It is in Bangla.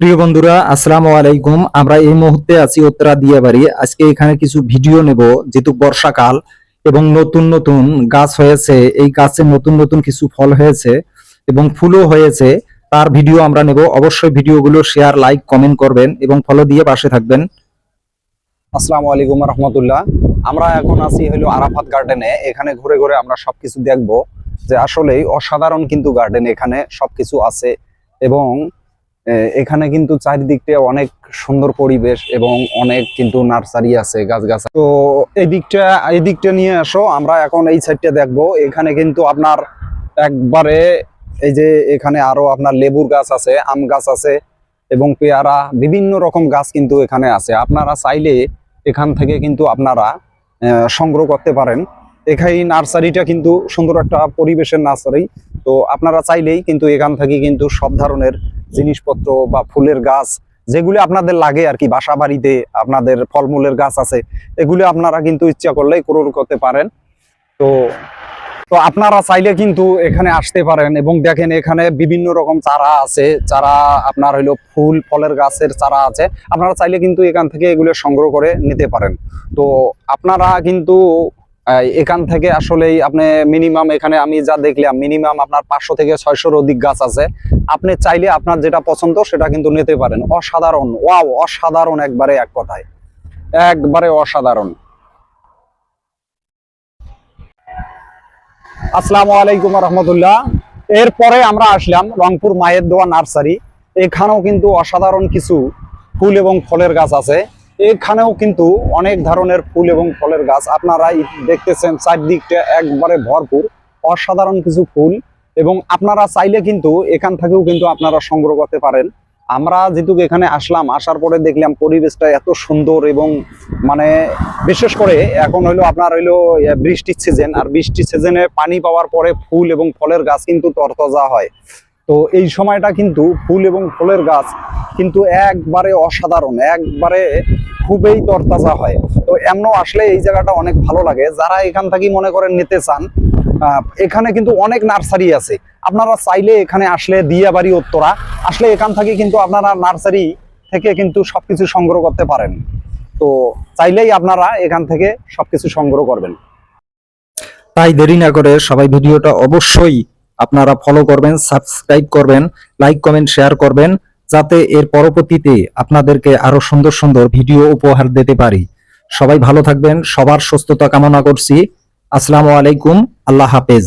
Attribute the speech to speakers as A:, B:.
A: প্রিয় বন্ধুরা, আসসালামু আলাইকুম। আমরা এই মুহূর্তে আছি উত্তরা দিয়াবাড়ি। আজকে এখানে কিছু ভিডিও নেব, যেহেতু বর্ষাকাল এবং নতুন নতুন গাছ হয়েছে। এই গাছে নতুন নতুন কিছু ফল হয়েছে এবং ফুলও হয়েছে। তার ভিডিও আমরা নেব। অবশ্যই ভিডিওগুলো শেয়ার, লাইক, কমেন্ট করবেন এবং ফলো দিয়ে পাশে থাকবেন।
B: আসসালামু আলাইকুম রহমতুল্লাহ। আমরা এখন আছি হলো আরাফাত গার্ডেনে। এখানে ঘুরে ঘুরে আমরা সবকিছু দেখব যে আসলেই অসাধারণ কিন্তু গার্ডেন এখানে সবকিছু আছে এবং এখানে কিন্তু চারিদিকটা অনেক সুন্দর পরিবেশ এবং অনেক কিন্তু নার্সারি আছে গাছ তো এই দিকটা এই দিকটা নিয়ে আসো, আমরা এখন এই সাইডটা দেখব। এখানে কিন্তু আপনার একবারে এই যে এখানে আরও আপনার লেবুর গাছ আছে, আম গাছ আছে এবং পেয়ারা, বিভিন্ন রকম গাছ কিন্তু এখানে আছে। আপনারা চাইলে এখান থেকে কিন্তু আপনারা সংগ্রহ করতে পারেন। এখানে নার্সারিটা কিন্তু সুন্দর একটা পরিবেশের নার্সারি। তো আপনারা চাইলেই কিন্তু এখান থেকে কিন্তু সব ধরনের জিনিসপত্র বা ফুলের গাছ, যেগুলি আপনাদের লাগে আর কি বাসা বাড়িতে আপনাদের ফলমূলের গাছ আছে, এগুলি আপনারা কিন্তু ইচ্ছা করলেই ক্রোড় করতে পারেন। তো তো আপনারা চাইলে কিন্তু এখানে আসতে পারেন এবং দেখেন এখানে বিভিন্ন রকম চারা আছে, চারা আপনার হইল ফুল, ফলের গাছের চারা আছে, আপনারা চাইলে কিন্তু এখান থেকে এগুলো সংগ্রহ করে নিতে পারেন। তো আপনারা কিন্তু এখান থেকে আসলেই আপনি মিনিমাম এখানে আমি যা দেখলাম মিনিমাম আপনার পাঁচশো থেকে ছয়শোর অধিক গাছ আছে। আপনি চাইলে আপনার যেটা পছন্দ সেটা কিন্তু নিতে পারেন। অসাধারণ, ওয়াও, অসাধারণ একবারে এক কথায়। একবারে অসাধারণ। আসসালামু আলাইকুম রহমতুল্লাহ। এরপরে আমরা আসলাম রংপুর মায়ের দোয়া নার্সারি। এখানেও কিন্তু অসাধারণ কিছু ফুল এবং ফলের গাছ আছে। এখানেও কিন্তু অনেক ধরনের ফুল এবং ফলের গাছ আপনারা দেখতেছেন, চারদিকটা একবারে ভরপুর, অসাধারণ কিছু ফুল। এবং আপনারা চাইলে কিন্তু এখান থেকেও কিন্তু আপনারা সংগ্রহ করতে পারেন। আমরা যেহেতু এখানে আসলাম, আসার পরে দেখলাম পরিবেশটা এত সুন্দর এবং মানে বিশেষ করে এখন হইল আপনার হইল বৃষ্টির সিজন আর বৃষ্টির সিজনে পানি পাওয়ার পরে ফুল এবং ফলের গাছ কিন্তু তরতাজা হয়। তো এই সময়টা কিন্তু ফুল এবং ফলের গাছ কিন্তু একবারে অসাধারণ, একবারে খুবই তরতাজা হয়। তো এমন আসলে এই জায়গাটা অনেক ভালো লাগে। যারা এখান থেকেই মনে করেন নিতে চান এখানে কিন্তু অনেক নার্সারি আছে। আপনারা চাইলে এখানে আসলে দিয়াবাড়ি, উত্তরা, আসলে এখান থেকে কিন্তু আপনারা নার্সারি থেকে কিন্তু সবকিছু সংগ্রহ করতে পারেন। তো চাইলেই আপনারা এখান থেকে সবকিছু সংগ্রহ করবেন।
A: তাই দেরি না করে সবাই ভিডিওটা অবশ্যই আপনারা ফলো করবেন সাবস্ক্রাইব করবেন লাইক কমেন্ট শেয়ার করবেন, যাতে এর পরবর্তীতে আপনাদেরকে আরও সুন্দর সুন্দর ভিডিও উপহার দিতে পারি। সবাই ভালো থাকবেন, সবার সুস্থতা কামনা করছি। আসসালামু আলাইকুম, আল্লাহ হাফেজ।